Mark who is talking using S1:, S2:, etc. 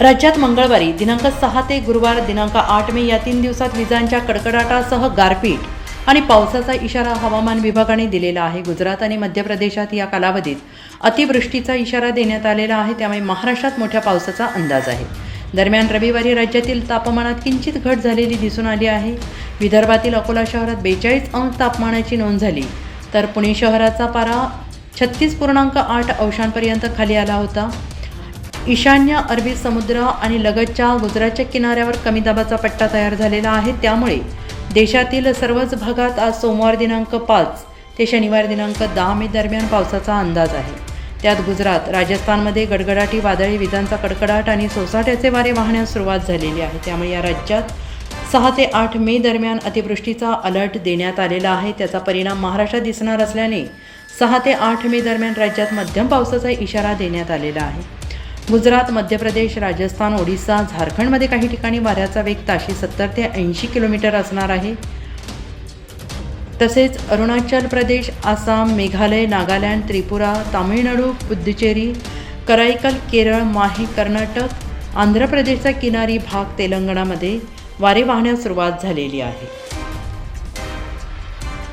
S1: राज्यात मंगळवारी दिनांक सहा ते गुरुवार दिनांक आठ मे या तीन दिवसात विजांच्या कडकडाटासह गारपीट आणि पावसाचा इशारा हवामान विभागाने दिलेला आहे. गुजरात आणि मध्य प्रदेशात या कालावधीत अतिवृष्टीचा इशारा देण्यात आलेला आहे. त्यामुळे महाराष्ट्रात मोठ्या पावसाचा अंदाज आहे. दरम्यान रविवारी राज्यातील तापमानात किंचित घट झालेली दिसून आली आहे. विदर्भातील अकोला शहरात बेचाळीस अंश तापमानाची नोंद झाली. तर पुणे शहराचा पारा छत्तीस पूर्णांक आठ अंशांपर्यंत खाली आला होता. ईशान्य अरबी समुद्र आणि लगतच्या गुजरातच्या किनाऱ्यावर कमी दाबाचा पट्टा तयार झालेला आहे. त्यामुळे देशातील सर्वच भागात आज सोमवार दिनांक पाच ते शनिवार दिनांक दहा मे दरम्यान पावसाचा अंदाज आहे. त्यात गुजरात राजस्थानमध्ये गडगडाटी वादळी विजांचा कडकडाट आणि सोसाट्याचे वारे वाहण्यास सुरुवात झालेली आहे. त्यामुळे या राज्यात सहा ते आठ मे दरम्यान अतिवृष्टीचा अलर्ट देण्यात आलेला आहे. त्याचा परिणाम महाराष्ट्रात दिसणार असल्याने सहा ते आठ मे दरम्यान राज्यात मध्यम पावसाचा इशारा देण्यात आलेला आहे. गुजरात मध्य प्रदेश राजस्थान ओडिसा झारखंडमध्ये काही ठिकाणी वाऱ्याचा वेग ताशी सत्तर ते ऐंशी किलोमीटर असणार आहे. तसेच अरुणाचल प्रदेश आसाम मेघालय नागालँड त्रिपुरा तामिळनाडू पुद्दुचेरी कराईकल केरळ माहे कर्नाटक आंध्र प्रदेशचा किनारी भाग तेलंगणामध्ये वारे वाहण्यास सुरुवात झालेली आहे.